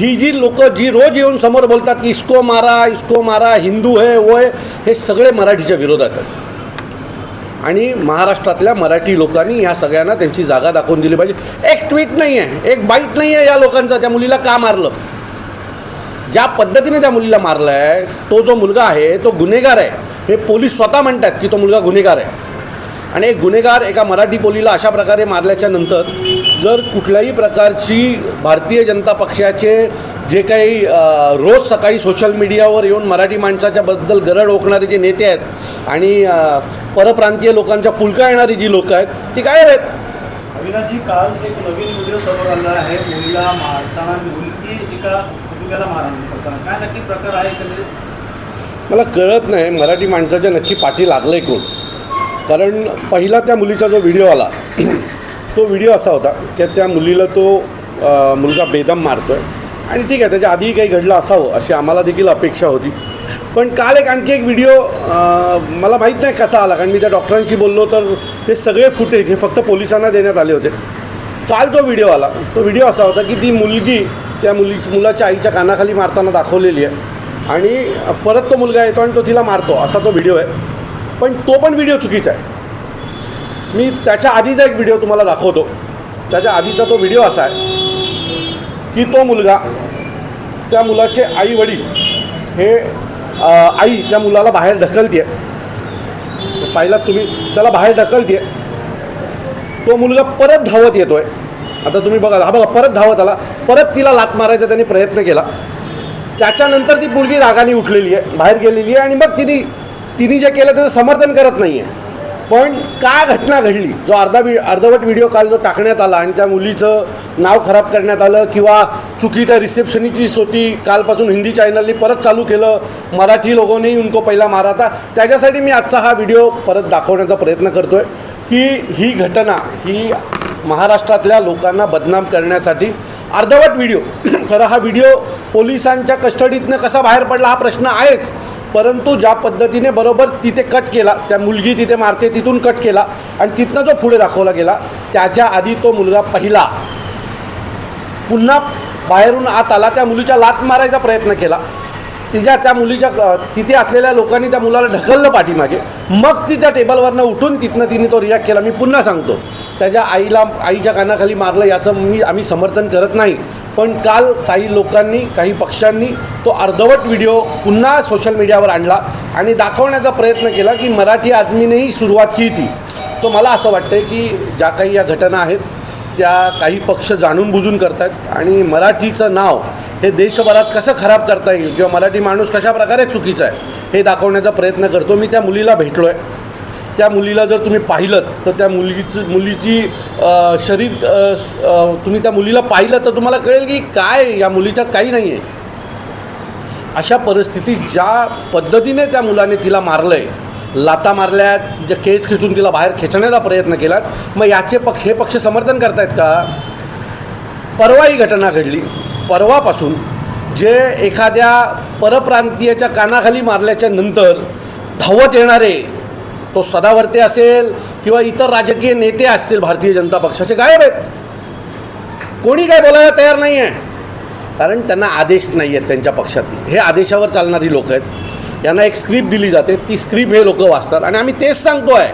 जी जी लोक जी रोज येऊन समोर बोलतात की इसको मारा इसको मारा हिंदू है वो आहे हे सगळे मराठीच्या विरोधात आहेत. आणि महाराष्ट्रातल्या मराठी लोकांनी ह्या सगळ्यांना त्यांची जागा दाखवून दिली पाहिजे. एक ट्विट नाही आहे एक बाईट नाही आहे या लोकांचा त्या मुलीला का मारलं? ज्या पद्धतीने त्या मुलीला मारलं आहे तो जो मुलगा आहे तो गुन्हेगार आहे. हे पोलीस स्वतः म्हणतात की तो मुलगा गुन्हेगार आहे. आणि एक गुन्हेगार एका मराठी पोलीला अशा प्रकारे मारल्याच्या नंतर जर कुठल्याही प्रकारची भारतीय जनता पक्षाचे जे काही रोज सकाळी सोशल मीडियावर येऊन मराठी माणसाच्या बद्दल गरड ओकणारे जे नेते आहेत आणि परप्रांतीय लोकांच्या पुलका येणारी जी लोकं आहेत ती काय आहेत? अविनाशजी काल एक नवीन व्हिडिओ समोर आला आहे मुलीला मारताना मुलगी एका मारहाण करताना. काय नक्की प्रकार आहे मला कळत नाही मराठी माणसाच्या नक्की पाठी लागलं आहे कोण? कारण पहिला त्या मुलीचा जो व्हिडिओ आला तो व्हिडिओ असा होता की त्या मुलीला तो मुलगा बेदम मारतो आहे आणि ठीक आहे त्याच्या आधीही काही घडलं असावं अशी आम्हाला देखील अपेक्षा होती. पण काल एक आणखी एक व्हिडिओ मला माहीत नाही कसा आला कारण मी त्या डॉक्टरांशी बोललो तर ते सगळे फुटेज हे फक्त पोलिसांना देण्यात आले होते. काल जो व्हिडिओ आला तो व्हिडिओ असा होता की ती मुलगी त्या मुली मुलाच्या आईच्या कानाखाली मारताना दाखवलेली आहे. आणि परत तो मुलगा येतो आणि तो तिला मारतो असा तो व्हिडिओ आहे. पण तो पण व्हिडिओ चुकीचा आहे. मी त्याच्या आधीचा एक व्हिडिओ तुम्हाला दाखवतो. त्याच्या आधीचा तो व्हिडिओ असा आहे की तो मुलगा त्या मुलाचे आई वडील हे आई त्या मुलाला बाहेर ढकलते पाहिलात तुम्ही त्याला बाहेर ढकलते तो मुलगा परत धावत येतोय. आता तुम्ही बघा हा बघा परत धावत आला. परत तिला लात मारायचा त्यांनी प्रयत्न केला. त्याच्यानंतर ती मुलगी रागाने उठलेली आहे बाहेर गेलेली आहे आणि मग तिने तिने जे केलं त्याचं समर्थन करत नाही आहे पण का घटना घडली? जो अर्धा वि अर्धवट व्हिडिओ काल जो टाकण्यात आला आणि त्या मुलीचं नाव खराब करण्यात आलं किंवा चुकी त्या रिसेप्शनीची होती कालपासून हिंदी चॅनलनी परत चालू केलं मराठी लोकांनी उनको पहिला मारा था त्याच्यासाठी मी आजचा हा व्हिडिओ परत दाखवण्याचा प्रयत्न करतो आहे की ही घटना ही महाराष्ट्रातल्या लोकांना बदनाम करण्यासाठी अर्धवट व्हिडिओ खरं हा व्हिडिओ पोलिसांच्या कस्टडीतनं कसा बाहेर पडला हा प्रश्न आहेच. परंतु ज्या पद्धतीने बरोबर तिथे कट केला त्या मुलगी तिथे मारते तिथून कट केला आणि तिथनं जो पुढे दाखवला गेला त्याच्या आधी तो मुलगा पहिला. पुन्हा बाहेरून आत आला त्या मुलीच्या लात मारायचा प्रयत्न केला. तिच्या त्या मुलीच्या तिथे असलेल्या लोकांनी त्या मुलाला ढकललं पाठीमागे. मग ती त्या टेबलवरनं उठून तिथनं तिने तो रिॲक्ट केला. मी पुन्हा सांगतो त्याच्या आईला आईच्या कानाखाली मारलं याचं मी आम्ही समर्थन करत नाही. पण काल काही लोकांनी काही पक्षांनी तो अर्धवट व्हिडिओ पुन्हा सोशल मीडियावर आणला आणि दाखवण्याचा प्रयत्न केला की मराठी आदमीनेही सुरुवात केली. ती सो मला असं वाटतं की ज्या काही या घटना आहेत त्या काही पक्ष जाणून बुजून करतात आणि मराठीचं नाव हे देशभरात कसं खराब करता येईल किंवा मराठी माणूस कशा प्रकारे चुकीचा आहे हे दाखवण्याचा प्रयत्न करतो. मी त्या मुलीला भेटलो आहे त्या मुलीला जर तुम्ही पाहिलं तर त्या मुलीचं मुलीची शरीर तुम्ही त्या मुलीला पाहिलं तर तुम्हाला कळेल की काय या मुलीच्यात काही नाही आहे अशा परिस्थितीत ज्या पद्धतीने त्या मुलाने तिला मारलं आहे लाता मारल्यात जे केस खिचून तिला बाहेर खेचण्याचा प्रयत्न केला मग याचे पक्ष हे पक्ष समर्थन करतायत का? परवा ही घटना घडली. परवापासून जे एखाद्या परप्रांतीयाच्या कानाखाली मारल्याच्या नंतर धावत येणारे तो सदावर्ते असेल किंवा इतर राजकीय नेते असतील भारतीय जनता पक्षाचे गायब आहेत. कोणी काय बोलायला तयार नाही आहे. कारण त्यांना आदेश नाही आहेत त्यांच्या पक्षात. हे आदेशावर चालणारी लोक आहेत. यांना एक स्क्रिप्ट दिली जाते. ती स्क्रिप्ट हे लोक वाचतात. आणि आम्ही तेच सांगतो आहे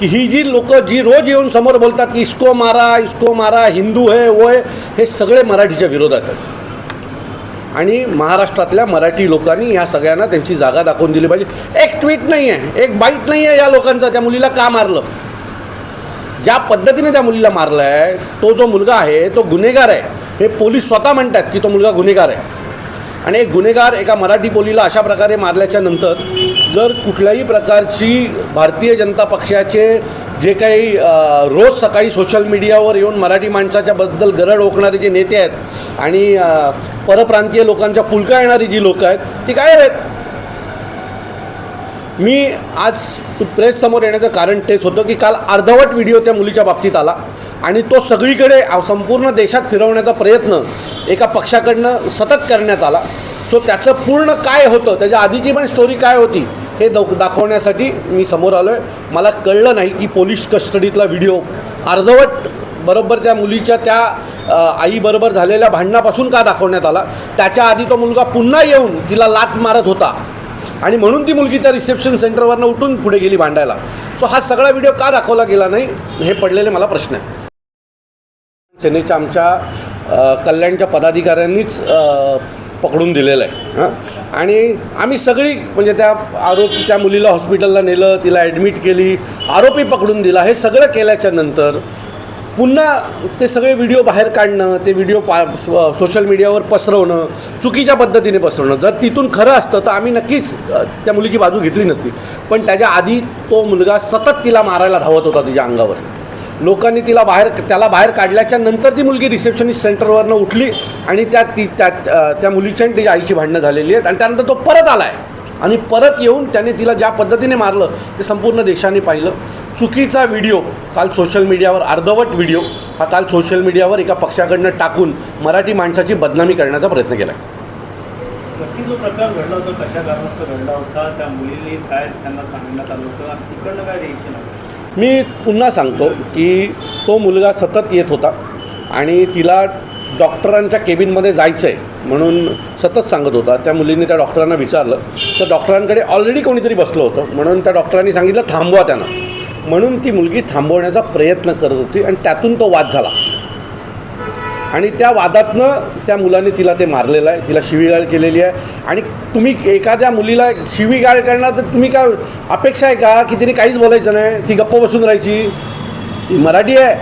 की ही जी लोक जी रोज येऊन समोर बोलतात की इसको मारा इसको मारा हिंदू है वो हे सगळे मराठीच्या विरोधात आहेत. आणि महाराष्ट्रातल्या मराठी लोकांनी या सगळ्यांना त्यांची जागा दाखवून दिली पाहिजे. एक ट्विट नाही आहे एक बाईट नाही आहे या लोकांचा. त्या मुलीला का मारलं? ज्या पद्धतीने त्या मुलीला मारलं आहे तो जो मुलगा आहे तो गुन्हेगार आहे. हे पोलीस स्वतः म्हणतात की तो मुलगा गुन्हेगार आहे. आणि एक गुन्हेगार एका मराठी पोलीला अशा प्रकारे मारल्याच्या नंतर जर कुठल्याही प्रकारची भारतीय जनता पक्षाचे जे काही रोज सकाळी सोशल मीडियावर येऊन मराठी माणसाच्याबद्दल गरड ओकणारे जे नेते आहेत आणि परप्रांतीय लोकांच्या फुलका येणारी जी लोकं आहेत ती काय आहेत? मी आज प्रेस समोर येण्याचं कारण तेच होतं की काल अर्धवट व्हिडिओ त्या मुलीच्या बाबतीत आला आणि तो सगळीकडे संपूर्ण देशात फिरवण्याचा प्रयत्न एका पक्षाकडनं सतत करण्यात आला. सो त्याचं पूर्ण काय होतं त्याच्या आधीची पण स्टोरी काय होती हे दौ दाखवण्यासाठी मी समोर आलो आहे मला कळलं नाही की पोलीस कस्टडीतला व्हिडिओ अर्धवट बरोबर त्या मुलीच्या त्या आईबरोबर झालेल्या भांडणापासून का दाखवण्यात आला? त्याच्या आधी तो मुलगा पुन्हा येऊन तिला लात मारत होता. आणि म्हणून ती मुलगी त्या रिसेप्शन सेंटरवरनं उठून पुढे गेली भांडायला. सो हा सगळा व्हिडिओ का दाखवला गेला नाही हे पडलेले मला प्रश्न आहे. सेनेच्या आमच्या कल्याणच्या पदाधिकाऱ्यांनीच पकडून दिलेलं आहे. हां? आणि आम्ही सगळी म्हणजे त्या आरोप त्या मुलीला हॉस्पिटलला नेलं तिला ॲडमिट केली आरोपी पकडून दिला हे सगळं केल्याच्यानंतर पुन्हा ते सगळे व्हिडिओ बाहेर काढणं ते व्हिडिओ पा सोशल मीडियावर पसरवणं चुकीच्या पद्धतीने पसरवणं. जर तिथून खरं असतं तर आम्ही नक्कीच त्या मुलीची बाजू घेतली नसती. पण त्याच्या आधी तो मुलगा सतत तिला मारायला धावत होता तिच्या अंगावर. लोकांनी तिला बाहेर त्याला बाहेर काढल्याच्या नंतर ती मुलगी रिसेप्शनिस्ट सेंटरवरनं उठली आणि त्या ती त्या त्या मुलीच्या आणि तिच्या आईची भांडणं झालेली आहेत. आणि त्यानंतर तो परत आला आहे आणि परत येऊन त्याने तिला ज्या पद्धतीने मारलं ते संपूर्ण देशाने पाहिलं. चुकीचा व्हिडिओ काल सोशल मीडियावर अर्धवट व्हिडिओ हा काल सोशल मीडियावर एका पक्षाकडनं टाकून मराठी माणसाची बदनामी करण्याचा प्रयत्न केला आहे नक्की जो प्रकार घडला होता कशा कारणास्तव घडला होता त्या मुलीने काय त्यांना सांगण्यात आलं होतं आणि तिकडनं काय रिएक्शन आलं? मी पुन्हा सांगतो की तो मुलगा सतत येत होता आणि तिला डॉक्टरांच्या केबिनमध्ये जायचं आहे म्हणून सतत सांगत होता. त्या मुलीने त्या डॉक्टरांना विचारलं. तर डॉक्टरांकडे ऑलरेडी कोणीतरी बसलं होतं म्हणून त्या डॉक्टरांनी सांगितलं थांबवा त्यांना. म्हणून ती मुलगी थांबवण्याचा प्रयत्न करत होती आणि त्यातून तो वाद झाला. आणि त्या वादातनं त्या मुलाने तिला ते मारलेलं आहे. तिला शिवीगाळ केलेली आहे. आणि तुम्ही एखाद्या मुलीला शिवीगाळ करणार तर तुम्ही काय अपेक्षा आहे का की तिने काहीच बोलायचं नाही? ती गप्प बसून राहायची. ती मराठी आहे.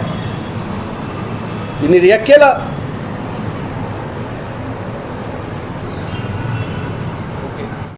तिने रिॲक्ट केला.